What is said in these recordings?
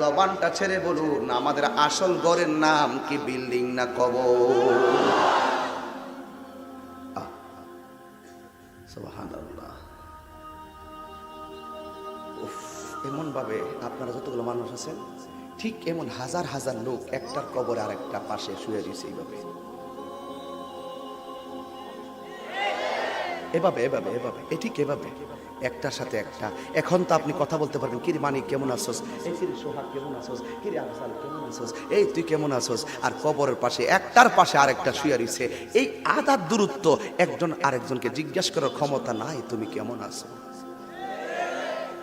জবানটা ছেড়ে বলুন আমাদের আসল ঘরের নাম কি বিল্ডিং না উফ, এমন ভাবে আপনারা যতগুলো মানুষ আছেন ঠিক এমন হাজার হাজার লোক একটার কবর আর একটা পাশে শুয়ে দিয়েছে এইভাবে। এভাবে এভাবে এভাবে। এ ঠিক এভাবে। একটার সাথে একটা। এখন তো আপনি কথা বলতে পারবেন কিরে মানিক কেমন আছোস? এই কিরে সোহাগ কেমন আছোস? কিরে আফজাল কেমন আছোস? এই তুই কেমন আছোস? আর কবরের পাশে একটার পাশে আরেকটা শুয়ে রইছে। এই আদার দূরত্ব একজন আরেকজনকে জিজ্ঞাসা করার ক্ষমতা নাই তুমি কেমন আছো?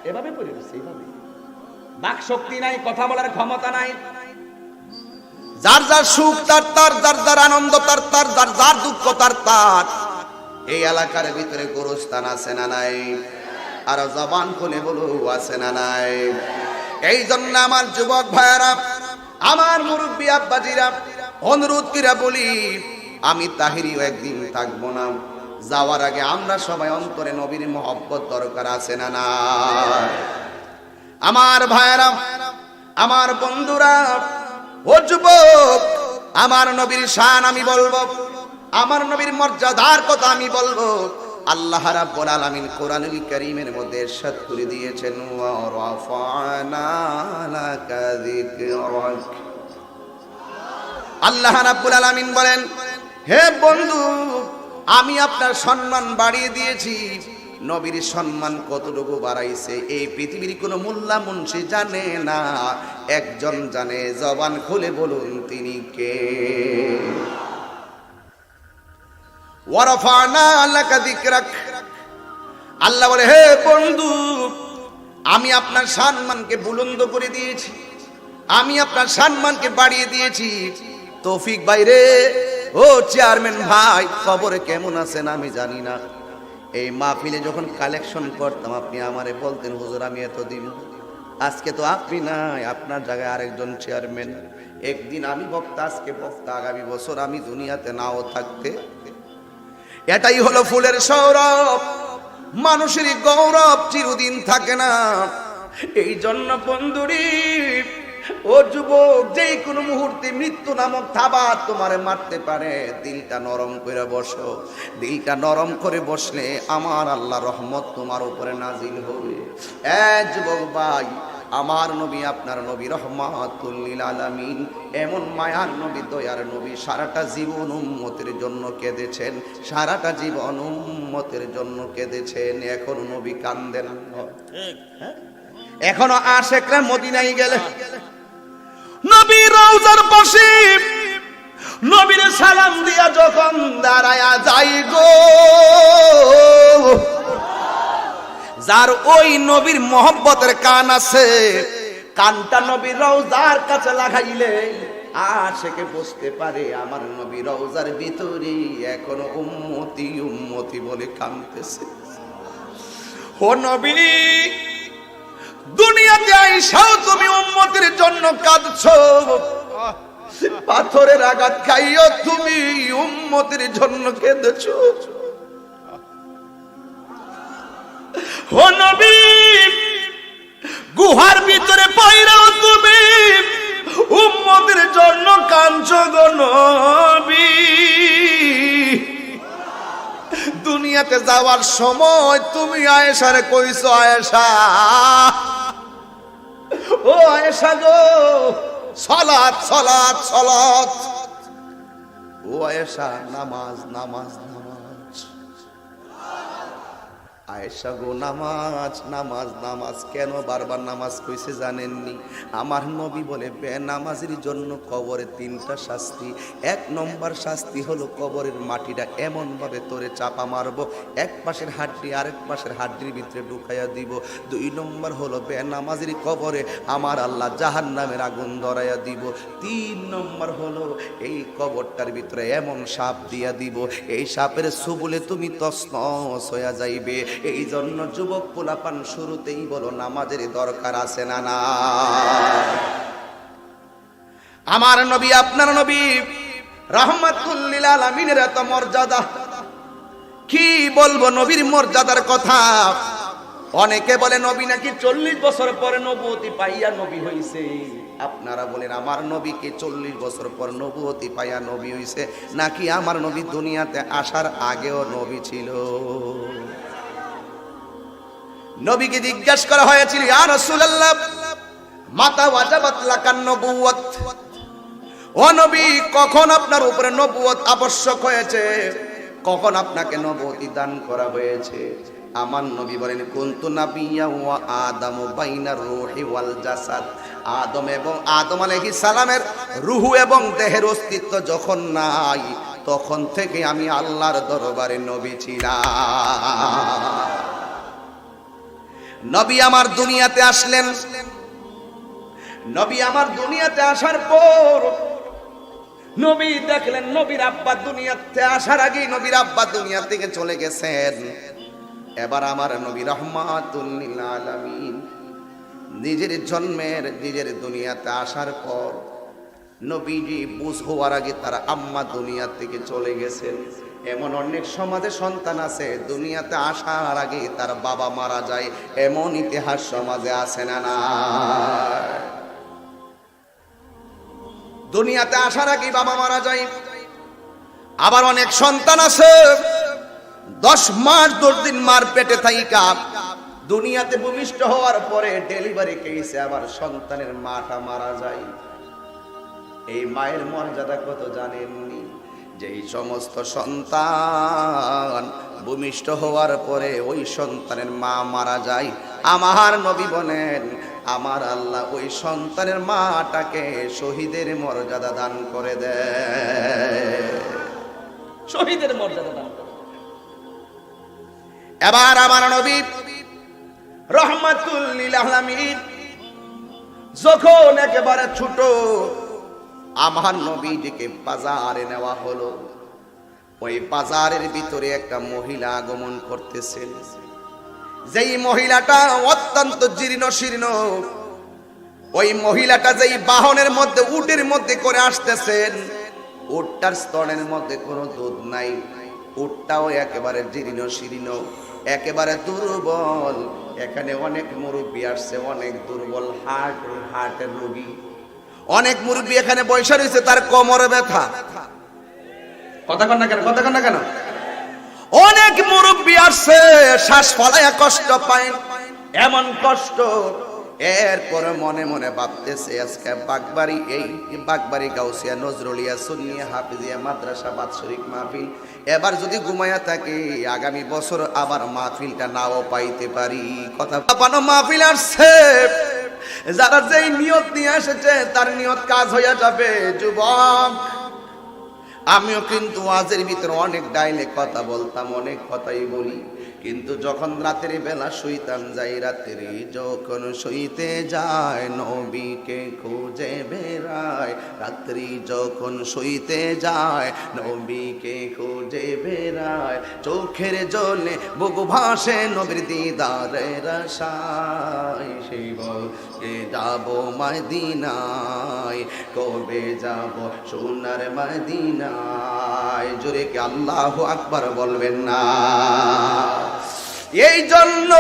এভাবে পড়ে রয়েছে এইভাবে বাক শক্তি নাই কথা বলার ক্ষমতা নাই। যার যার সুখ তার তার যার যার আনন্দ তার তার যার যার দুঃখ তার তার। এই এলাকার ভিতরে গোরস্থান আছে না নাই? আর জবান খুলে বলো, আছে না নাই? এই জন্য আমার যুবক ভাইয়ারা, আমার মুরব্বী আব্বাজিরা, অনুরোধ কিরা বলি, আমি তাহিরিও একদিন থাকব না। যাওয়ার আগে আমরা সবাই অন্তরে নবীর মহব্বত দরকার আছে না না আমার ভাইয়েরা, আমার বন্ধুরা, ও যুবক, আমার নবীর শান আমি বলব আমার নবীর মর্যাদার কথা আমি বলব। আল্লাহ রাব্বুল আলামিন কোরআনুল কারীমের মধ্যে ইরশাদ করে দিয়েছেন, ওয়া রাফা'না লাকা যিকরাক। আল্লাহ রাব্বুল আলামিন বলেন, হে বন্ধু, আমি আপনার সম্মান বাড়িয়ে দিয়েছি। নবীর সম্মান কতটুকু বাড়াইছে এই পৃথিবীর কোনো মোল্লা মুন্সি জানে না। একজন জানে, জবান খুলে বলুন, তিনি কে? আল্লাহ বলে, হে বন্ধু, আমি আপনার সম্মানকে বুলন্দ করে দিয়েছি। আমি আপনার সম্মানকে বাড়িয়ে দিয়েছি। তৌফিক বাইরে ও চেয়ারম্যান ভাই, খবরে কেমন আছেন আমি জানি না। এই মাহফিলে যখন কালেকশন করতাম, আপনি আমারে বলতেন, হুজুর, আমি এত দিন আজকে তো আপনি নাই, আপনার জায়গায় আরেকজন চেয়ারম্যান। একদিন আমি বক্তা, আজকে বক্তা, আগামী বছর আমি দুনিয়াতে নাও থাকতে এটাই হলো ফুলের সৌরভ। মানুষের গৌরব চিরদিন থাকে না। এই জন্য বন্ধুরি, ও যুবক যে কোনো মুহূর্তে মৃত্যু নামক থাবা তোমারে মারতে পারে, দিলটা নরম করে বসো। দিলটা নরম করে বসলে আমার আল্লাহ রহমত তোমার উপরে নাজিল হবে। এ যুবক ভাই আমার নবী আপনার নবী রহমাতুল্লিল আলামিন। এমন মায়ার নবী দয়ার নবী সারাটা জীবন উম্মতের জন্য কেঁদেছেন সারাটা জীবন উম্মতের জন্য কেঁদেছেন। এখন নবী কান্দেন হ্যাঁ? এখনও আশেকরা মদিনায় গেলে। নবী রওজার পাশে নবীর সালাম দিয়া যখন দাঁড়ায়া যাই গো। যার ওই নবীর মহব্বতের কান আছে, কানটা নবীর রওজার কাছে লাগাইলে আশেকে বসতে পারে। আমার নবী রওজার ভিতরে এখনও উম্মতি উম্মতি বলে কানতেছে। ও নবী, দুনিয়াতে আইসাও তুমি উম্মতের জন্য কাঁদছো। পাথরের আঘাত খাইও তুমি উম্মতের জন্য কেঁদেছো। গুহার ভিতরে পাইরাও তুমি, উম্মতের জন্য কাঞ্চ দুনিয়াতে যাওয়ার সময় তুমি আয়েশারে কইছো, আয়েশা। ও আয়েশা গো সলাৎ সলাৎ সলাৎ ও আয়েশা, নামাজ নামাজ নামাজ। আয়েশা গো, নামাজ নামাজ নামাজ কেন বারবার নামাজ কইছে জানেননি? আমার নবী বলে বে নামাজের জন্য কবরে তিনটা শাস্তি। এক নম্বর শাস্তি হলো কবরের মাটিটা এমনভাবে তোরে চাপা মারবো, এক পাশের হাড্ডি আরেক পাশের হাড্ডির ভিতরে ঢুকাইয়া দিব। দুই নম্বর হলো বে নামাজের কবরে আমার আল্লাহ জাহান নামের আগুন ধরাইয়া দিব। তিন নম্বর হলো এই কবরটার ভিতরে এমন সাপ দিয়া দিব। এই সাপের সুবলে তুমি তসনস হইয়া যাইবে। এই জন্য যুবক পোলাপান শুরুতেই বলো, নামাজের দরকার আছে না না? আমার নবী, আপনার নবী রহমাতুল্লিল আলামিনের এত মর্যাদা। কি বলব নবীর মর্যাদার কথা? অনেকে বলে, নবী নাকি চল্লিশ বছর পরে নবুয়তি পাইয়া নবী হইছে। আপনারা বলেন, আমার নবীকে চল্লিশ বছর পর নবুয়তি পাইয়া নবী হইছে? নাকি আমার নবী দুনিয়াতে আসার আগেও নবী ছিল? নবীকে জিজ্ঞাসা করা হয়েছিল, ইয়া রাসূলুল্লাহ, মাতা ওয়াজাবাত লাকান নবুয়ত ও নবী, কখন আপনার উপরে নবুয়ত আবশ্যক হয়েছে? কখন আপনাকে নবুয়তি দান করা হয়েছে? আমার নবী বলেন কুনতু নাবিয়্যা ওয়া আদম বাইনার রূহি ওয়াল জাসাদ। আদম এবং আদম আলাইহিস সালামের রুহু এবং দেহের অস্তিত্ব যখন নাই, তখন থেকে আমি আল্লাহর দরবারে নবী ছিলাম। নবী আমার দুনিয়াতে আসলেন। নবী আমার দুনিয়াতে আসার পর নবী দেখলেন, নবীর আব্বা দুনিয়াতে আসার আগেই নবীর আব্বা দুনিয়া থেকে চলে গেছেন। এবার আমার নবী রহমাতুল্লিল আলামিন নিজের জন্মের, নিজের দুনিয়াতে আসার পর নবীজি বুঝ হওয়ার আগে তার আম্মা দুনিয়া থেকে চলে গেছেন। এমন অনেক সমাজে সন্তান আছে, দুনিয়াতে আসার আগে তার বাবা মারা যায়, এমন ইতিহাস সমাজে আছে না না। দুনিয়াতে আসার আগে বাবা মারা যায়, আবার অনেক সন্তান আছে, দশ মাস দশ দিন মার পেটে থাইকা, দুনিয়াতে ভূমিষ্ঠ হওয়ার পরে ডেলিভারি কেসে আবার সন্তানের মাটা মারা যায়। এই মায়ের মর্যাদা কত জানেননি যে এই সমস্ত সন্তান ভূমিষ্ঠ হওয়ার পরে ওই সন্তানের মা মারা যায় আমার নবী বলেন আমার আল্লাহ ওই সন্তানের মাটাকে শহীদের মর্যাদা দান করে দেয় শহীদের মর্যাদা দান এবার আমার নবী রহমাতুল্লিল আলামিন যখন একেবারে ছোট আমার নবীজিকে বাজারে নেওয়া হলো। ওই বাজারের ভিতরে একটা মহিলা আগমন করতেছেন যেই মহিলাটা অত্যন্ত জীর্ণ শীর্ণ, ওই মহিলাটা যেই বাহনের মধ্যে, উটের মধ্যে করে আসতেছেন, উটটার স্তনের মধ্যে কোনো দুধ নাই। উটটাও একেবারে জীর্ণ শীর্ণ, একেবারে দুর্বল। এখানে অনেক মুরব্বী আসছে, অনেক দুর্বল হার্ট হার্টের রোগী। অনেক মুরব্বী এখানে বৈশা রয়েছে, তার কোমরে ব্যথা। কথা না কেন, কথা না কেন? অনেক মুরব্বী আসছে, শ্বাস ফলাইয়া কষ্ট পায়। এমন কষ্ট, এরপরে মনে মনে ভাবতেছে, আজকে বাগবাড়ি, এই বাগবাড়ি গাউসিয়া, নজরুলিয়া, সুন্নিয়া, হাফিজিয়া, মাদ্রাসা, বাৎসরিক মাহফিল। এবার যদি ঘুমায়া থাকে, আগামী বছর আবার মাহফিলটা নাও পাইতে পারি। কথা মাহফিল আসছে। যারা যেই নিয়ত নিয়ে এসেছে, তার নিয়ত কাজ হইয়া যাবে। যুবক, আমিও কিন্তু আজের ভিতরে অনেক ডাইলে কথা বলতাম, অনেক কথাই বলি। কিন্তু যখন রাতের বেলা শুইতাম যাই রাত্রি যখন শুইতে যায়, নবীকে খুঁজে বেড়ায়। রাত্রি যখন শুইতে যায়, নবীকে খুঁজে বেড়ায়। চোখের জলে বুক ভাসে নবীর দিদারের আশায়। সেই বলকে যাব মদিনায়? কবে যাব সোনার মদিনায়? জোরে কি আল্লাহ আকবার বলবেন না? এই জন্য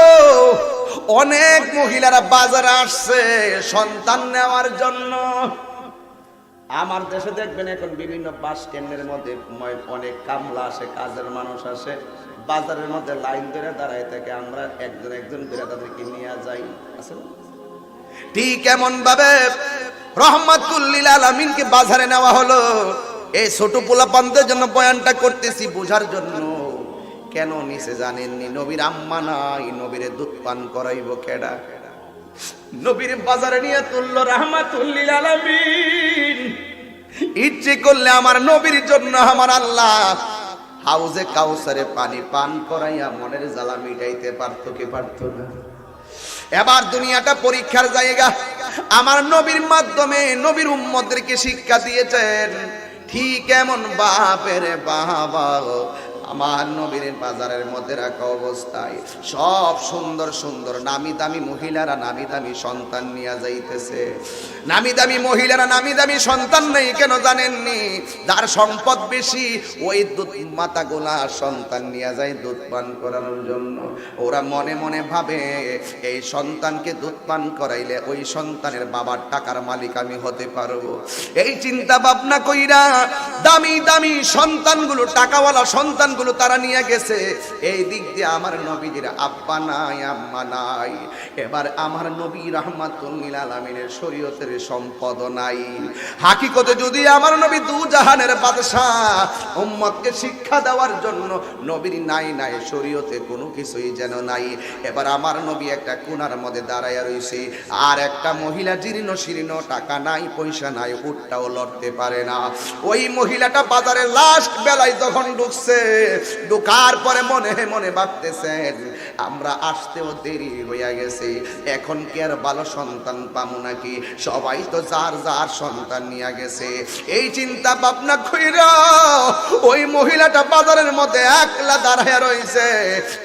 অনেক মহিলারা বাজারে আসছে, সন্তান নেওয়ার জন্য। আমার দেশে দেখবেন এখন বিভিন্ন বাস স্ট্যান্ডের মধ্যে অনেক কামলা আসে, কাজের মানুষ আসে। বাজারের মধ্যে লাইন ধরে দাঁড়ায় থাকে, আমরা একজন একজন করে তাদেরকে নিয়ে যাই। আছে ঠিক এমন ভাবে রহমাতুল্লিল আলমিনকে বাজারে নেওয়া হলো। এই ছোট পোলা পোলাপানদের জন্য বয়ানটা করতেছি বোঝার জন্য। কেন নিচে জানেননি? নবীর আম্মা নাই, নবীরে দুধ পান করাইব কেডা? নবীর বাজারে নিয়ে তুললো রাহমাতুল্লিল আলামিন। ইচ্ছে করলে আমার নবীর জন্য আমার আল্লাহ হাউজে কাউসারে পানি পান করাইয়া মনের জ্বালা মিটাইতে পারতো কি পারতো না? এবার দুনিয়াটা পরীক্ষার জায়গা। আমার নবীর মাধ্যমে নবীর উম্মদেরকে শিক্ষা দিয়েছেন, ঠিক এমন বাপের বাবা আমার নবীর বাজারের মধ্যে রাখা অবস্থায় সব সুন্দর সুন্দর নামি দামি মহিলারা নামি দামি সন্তান নিয়ে যাইতেছে। নামি দামি মহিলারা নামি দামি সন্তান নেই, কেন জানেননি? যার সম্পদ বেশি, ওই দুধ মাতা গোলা সন্তান নিয়ে যায় দুধ পান করানোর জন্য। ওরা মনে মনে ভাবে, এই সন্তানকে দুধ পান করাইলে ওই সন্তানের বাবার টাকার মালিক আমি হতে পারব। এই চিন্তা ভাবনা কইরা দামি দামি সন্তানগুলো, টাকাওয়ালা সন্তানগুলো তারা নিয়ে গেছে। এই দিক দিয়ে আমার নবীদের আব্বা নাই, আম্মা নাই। এবার আমার নবী রহমাতুল্লিল আলমিনের শরীয়তের সম্পদ নাই। হাকিকতে যদি আমার নবী দু জাহানের বাদশাহ উম্মতকে শিক্ষা দেওয়ার জন্য নবীর নাই নাই শরীয়তে কোনো কিছুই যেন নাই। এবার আমার নবী একটা কোনার মধ্যে দাঁড়াইয়া রইছে। আর একটা মহিলা জীর্ণ শীর্ণ, টাকা নাই, পয়সা নাই উঠটাও লড়তে পারে না। ওই মহিলাটা বাজারে লাস্ট বেলায় যখন ঢুকছে ঢুকার পরে মনে মনে ভাবতেছেন আমরা আসতেও দেরি হইয়া গেছে। এখন কি আর ভালো সন্তান পাবো নাকি? সবাই তো যার যার সন্তান নিয়ে গেছে। এই চিন্তা ভাবনা কইরা ওই মহিলাটা বাজারের মধ্যে একলা দাঁড়ায় রয়েছে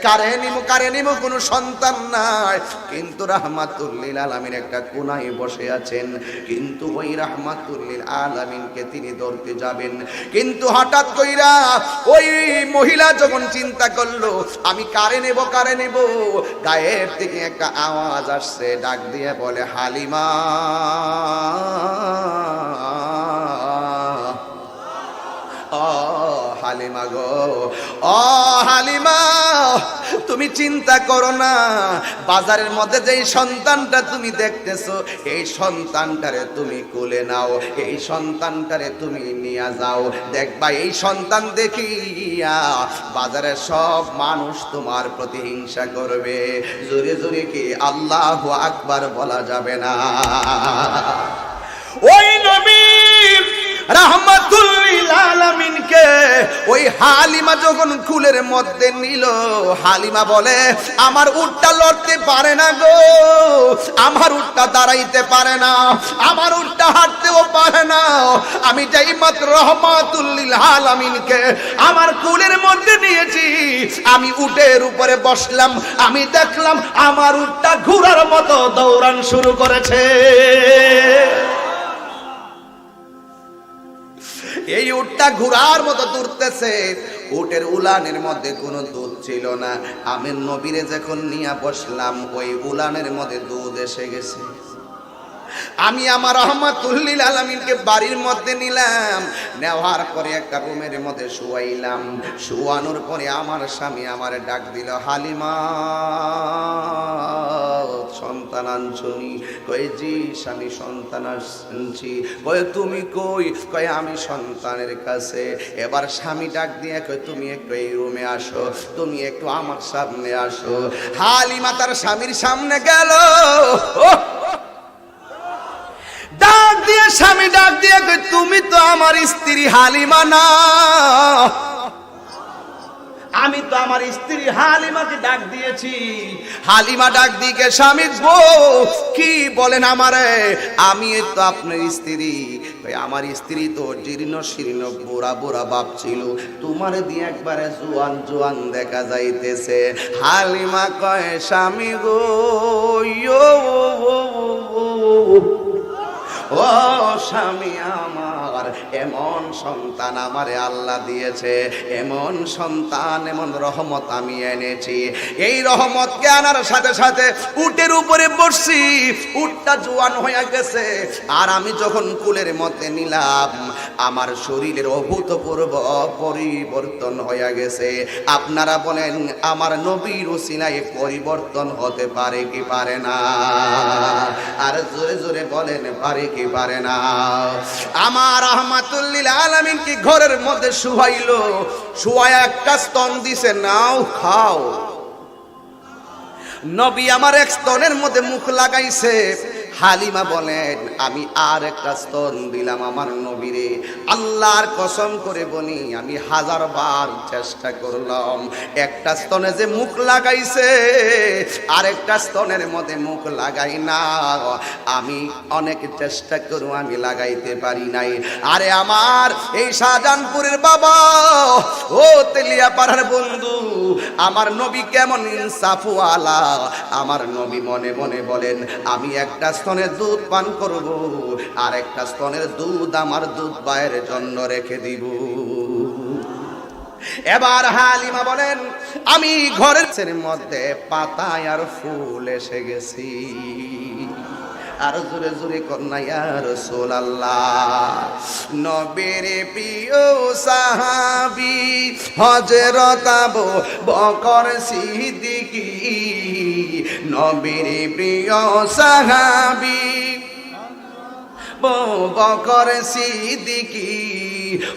কারে নিমু কারে নিমু, কোনো সন্তান নাই। কিন্তু রাহমাতুল্লিল আলামিন একটা কোনায় বসে আছেন। কিন্তু ওই রাহমাতুল্লিল আলামিনকে তিনি ধরতে যাবেন। কিন্তু হঠাৎ কইরা ওই মহিলা যখন চিন্তা করল, আমি কারে নেব, কারে নেব। গায়ের থেকে একটা আওয়াজ আসছে, ডাক দিয়ে বলে, হালিমা। ও হালিমা গো। ও হালিমা। তুমি চিন্তা করো না। বাজারের মধ্যে যেই সন্তানটা তুমি দেখতেছো, এই সন্তানটারে তুমি কোলে নাও, এই সন্তানটারে তুমি নিয়ে যাও। দেখবা এই সন্তান দেখিয়া বাজারের সব মানুষ তোমার প্রতি হিংসা করবে। জোরে জোরে কি আল্লাহ আকবার বলা যাবে না। ওই নবী আলামিনকে। ওই হালিমা যখন কুলের মধ্যে নিল, হালিমা বলে, আমার লড়তে পারে না গো। আমার দাঁড়াইতে পারে না। আমার পারে না। আমি যাই মাত্র রহমাতুল্লিল আলামিনকে আমার কুলের মধ্যে নিয়েছি, আমি উটের উপরে বসলাম। আমি দেখলাম আমার উটটা ঘোড়ার মতো দৌড়ান শুরু করেছে। এই উটটা ঘোড়ার মতো দৌড়তেছে উটের উলানের মধ্যে কোনো দুধ ছিল না। আমি নবীরে যখন নিয়ে বসলাম, ওই উলানের মধ্যে দুধ এসে গেছে। আমি আমার রহমাতুল্লিল আলমিনকে বাড়ির মধ্যে নিলাম। নেওয়ার পরে একটা রুমের মধ্যে শুয়াইলাম। শুয়ানোর পরে আমার স্বামী আমার ডাক দিল, হালিমা। সন্তান আনছনি কয়ে জি স্বামী সন্তান আনছি কয়ে, তুমি কই? কয়ে, আমি সন্তানের কাছে। এবার স্বামী ডাক দিয়ে কয়ে, তুমি একটু এই রুমে আসো। তুমি একটু আমার সামনে আসো। হালিমা তার স্বামীর সামনে গেল। ডাক দিয়ে, স্বামী ডাক দিয়ে তুমি তো আমার স্ত্রী হালিমা না। আমি তো আমার স্ত্রী হালিমাকে ডাক দিয়েছি হালিমা ডাক দিকে স্বামী গো কি বলেন আমারে আমি তো আপনার স্ত্রী আমার স্ত্রী তো জীর্ণ শীর্ণ বোরা বোরা বাপ ছিল তোমার দিয়ে একবারে জোয়ান জোয়ান দেখা যাইতেছে হালিমা কয় স্বামী গো ইয়ো ও স্বামী আমার, এমন সন্তান আমারে আল্লাহ দিয়েছে, এমন সন্তান, এমন রহমত আমি এনেছি। এই রহমতকে আনার সাথে সাথে উটের উপরে বসছি, উটটা জোয়ান হয়ে গেছে। আর আমি যখন কুলের মতে নিলাম আমার শরীরের অভূতপূর্ব পরিবর্তন হয়ে গেছে। আপনারা বলেন, আমার নবীর ওসিলায় পরিবর্তন হতে পারে কি পারে না? আর জোরে জোরে বলেন, পারে কি পারে না? আমার রহমাতুল্লিল আলামিন কি ঘরের মধ্যে শুয়াইলো? শুয়ায় একটা স্তন দিছে, নাও খাও। নবী আমার এক স্তনের মধ্যে মুখ লাগাইছে। হালিমা বলেন, আমি আর একটা স্তন দিলাম আমার নবীরে। আল্লাহর কসম করে বলি, আমি হাজার বার চেষ্টা করলাম। একটা স্তনে যে মুখ লাগাইছে আরেকটা স্তনের মধ্যে মুখ লাগাই না। আমি অনেক চেষ্টা করু আমি লাগাইতে পারি নাই। আরে আমার এই শাহজাহানপুরের বাবা, ও তেলিয়া পাড়ার বন্ধু, আমার নবী কেমন ইনসাফওয়ালা। আমার নবী মনে মনে বলেন, আমি একটা স্তনের দুধ পান করব, আর একটা স্তনের দুধ আমার দুধ বাইয়ের জন্য রেখে দিব। এবার হালিমা বলেন, আমি ঘরের মধ্যে পাতায় আর ফুল এসে গেছি। আর জোরে জোরে কন্যা রসোল আল্লাহ নবের প্রিয় সাহাবি হজরত আবু বকর সিদ্দিকি নবের প্রিয় সাহাবি। বকর সিদ্দিকি,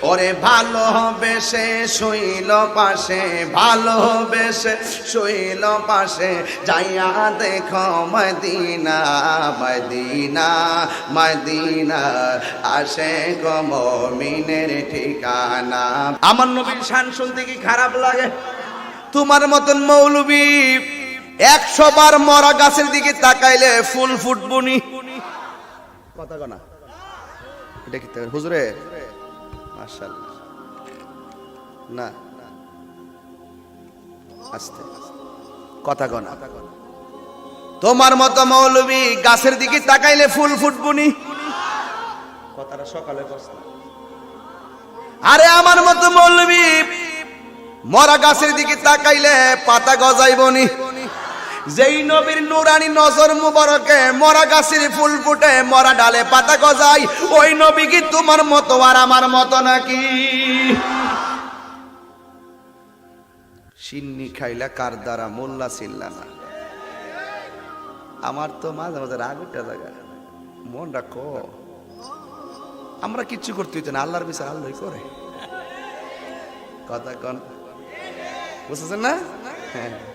ওরে ভালোবেসে শৈল পাশে ভালোবেসে শৈল পাশে। যাইয়া দেখো মদিনা মদিনা মদিনা, আসে গমিনের ঠিকানা। আমার নবীর শান শুনতে কি খারাপ লাগে? তোমার মতন মৌলবী। একশো বার মরা গাছের দিকে তাকাইলে ফুল ফুটবুনি কথা কনা। এটা হুজুরে? মাশাআল্লাহ। না। আস্তে। কথা কনা। তোমার মতো মৌলবী গাছের দিকে তাকাইলে ফুল ফুটবুনি কথাটা সকালে করছে আরে আমার মতো মৌলবী মরা গাছের দিকে তাকাইলে পাতা গজাইবনি যেই নবীর নুরানি নজর মুবারকে, মরা গাছের ফুল ফুটে, মরা ডালে পাতা গজাই ওই নবী কি তোমার মতো আর আমার মতো নাকি? সিন্নি খাইলা কার দ্বারা, মোল্লা ছিল্লা না। আমার তো মাঝে মাঝে রাগ উঠে জায়গা। মন রাখো আমরা কিচ্ছু করতে হইতো না, আল্লাহর বিচার আল্লাহ করে। কথা কন। বুঝতেছেন না? হ্যাঁ।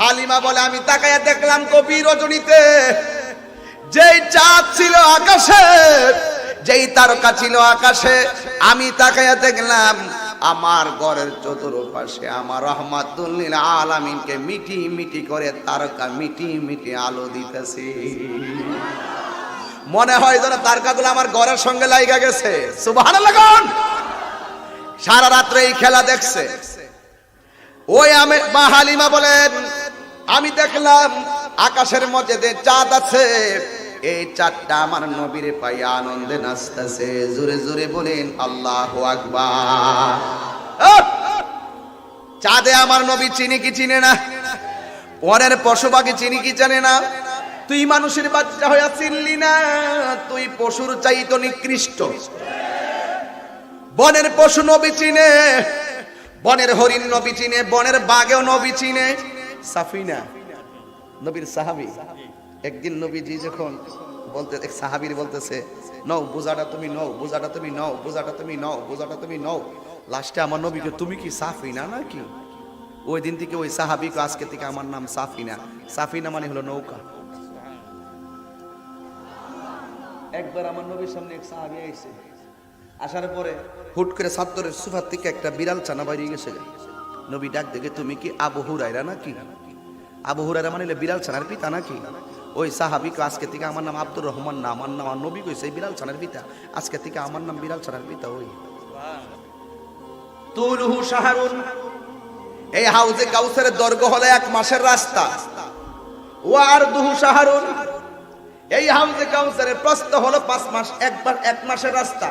হালিমা বলে, আমি তাকাইয়া দেখলাম কবি রজনীতে। যেই চাঁদ ছিল আকাশে, যেই তারকা ছিল আকাশে, আমি তাকাইয়া দেখলাম আমার ঘরের চতুর্পাশে আমার রহমাতুল্লিল আলামিনকে মিটি মিটি করে তারকা মিটি মিটি আলো দিতেছে। মনে হয় যেন তারকাগুলো আমার ঘরের সঙ্গে লাইগা গেছে। কোন সারা রাত্রে এই খেলা দেখছে। ওই আমি মা হালিমা বলেন আমি দেখলাম আকাশের মধ্যে যে চাঁদ আছে, এই চাঁদটা আমার নবীর পাইয়া আনন্দে নাচতেছে। জোরে জোরে বলেন, আল্লাহ আকবার! চাঁদে আমার নবী চিনি কি চিনে না? পরের পশু পাখি চিনি কি জানে না? তুই মানুষের বাচ্চা হইয়া চিনলি না? তুই পশুর চাইতো নিকৃষ্ট। বনের পশু নবী চিনে, বনের হরিণ নবী চিনে, বনের বাঘেও নবী চিনে। সাফিনা, নবীর সাহাবি। একদিন নবীজি যখন বলতে এক সাহাবীর বলতেছে, নও, বোঝাটা তুমি নও, বোঝাটা তুমি নও, বোঝাটা তুমি নও, বোঝাটা তুমি নও। লাস্টে আমার নবীকে, তুমি কি সাফিনা নাকি? ওই দিন থেকে ওই সাহাবিকে আজকে থেকে আমার নাম সাফিনা। সাফিনা মানে হলো নৌকা। একবার আমার নবীর সামনে এক সাহাবি আইছে। আসার পরে হুট করে সাত্তরের সুফার থেকে একটা বিড়াল চানা বাইরে গেছে। নবী ডাক দেখে, তুমি কি আবু হুরাইরা নাকি? আবু হুরাইরা মানে বিড়াল ছানার পিতা নাকি? ওই সাহাবিকে আজকে থেকে আমার নাম আব্দুর রহমান না, আমার নাম নবী কইছে এই বিড়াল ছানার পিতা। আজকে থেকে আমার নাম বিড়াল ছানার পিতা ওই। তুলহু শাহরুন, এই হাউজে কাউসারের দৈর্ঘ্য হলো এক মাসের রাস্তা। ওয়ার দুহু শাহরুন, এই হাউজে কাউসারের প্রস্থ হলো পাঁচ মাস, একবার এক মাসের রাস্তা।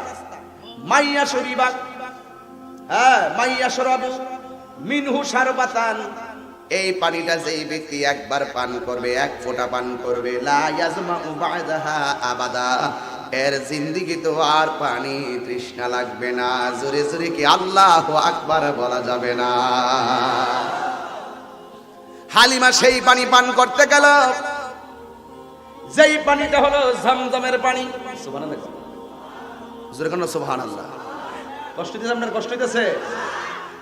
মাইয়া শরীবা হ্যাঁ মাইয়া শরাবু। মিনহু সারবাতান। এই পানিটা যেই ব্যক্তি একবার পান করবে, এক ফোঁটা পান করবে, লা ইয়াজমাউ বা'দাহা আবাদা। এর জিন্দিগি তো আর পানি তৃষ্ণা লাগবে না। জোরে জোরে কি আল্লাহ আকবার বলা যাবে না। হালিমা সেই পানি পান করতে গেল। যেই পানিটা হলো ঝমঝমের পানি। সুবহানাল্লাহ। জোরে কোন সুবহানাল্লাহ। কষ্ট দিতে আপনার কষ্ট দিতেছে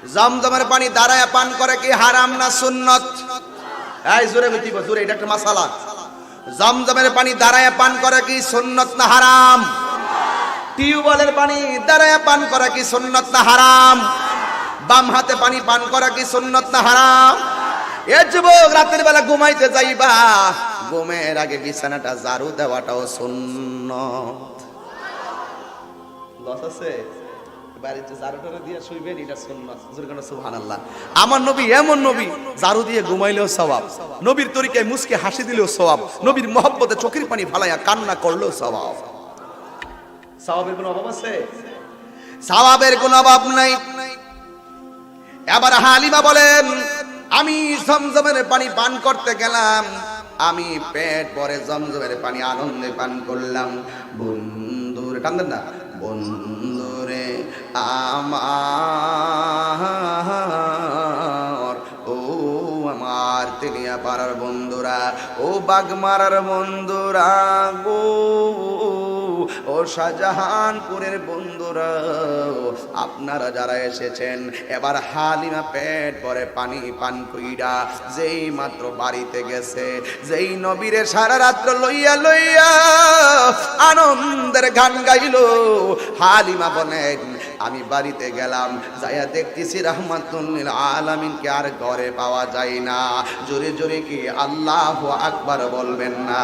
জমজমের পানি দাঁড়ায় পান করে কি হারাম না সুন্নত? এই, জোরে বিতিব জোরে, এটা একটা মাসালা। জমজমের পানি দাঁড়ায় পান করা কি সুন্নত না হারাম? টিউবওয়েলের পানি দাঁড়ায় পান করা কি সুন্নত না হারাম? বাম হাতে পানি পান করা কি সুন্নত না হারাম? এ যুবক, রাতের বেলা ঘুমাইতে যাইবা। ঘুমের আগে বিছানাটা ঝাড়ু দেওয়াটাও সুন্নত। লস আছে? বাড়িতে ঝাড়ুটা দিয়ে শুইবেন, এটা সুন্নাত। সুবহানাল্লাহ? আমার নবী এমন নবী, ঝাড়ু দিয়ে ঘুমাইলেও সওয়াব, নবীর তরিকায় মুসকে হাসি দিলেও সওয়াব, নবীর মহব্বতে চোখের পানি ফালাইয়া কান্না করলেও সওয়াব। সওয়াবের কোনো অভাব আছে? সওয়াবের কোনো অভাব নাই। এবার হালিমা বলেন, আমি জমজমের পানি পান করতে গেলাম, আমি পেট ভরে জমজমের পানি আনন্দে পান করলাম। বন্ধুর কান্দেন না, বন্ধুরে আমার, ও আমার তেলিয়া পাড়ার বন্ধুরা, ও বাগমারার বন্ধুরা গো, ও শাহজাহানপুরের বন্ধুরা, আপনারা যারা এসেছেন, এবার হালিমা পেট পরে পানি পান কইরা যেই মাত্র বাড়িতে গেছে, যেই নবীরে সারা রাত্র লইয়া লইয়া আনন্দের গান গাইল, হালিমা বলেন আমি বাড়িতে গেলাম, যাইয়া দেখতেছি রহমাতুল্লিল আলমিনকে আর ঘরে পাওয়া যায় না। জোরে জোরে কি আল্লাহ আকবার বলবেন না।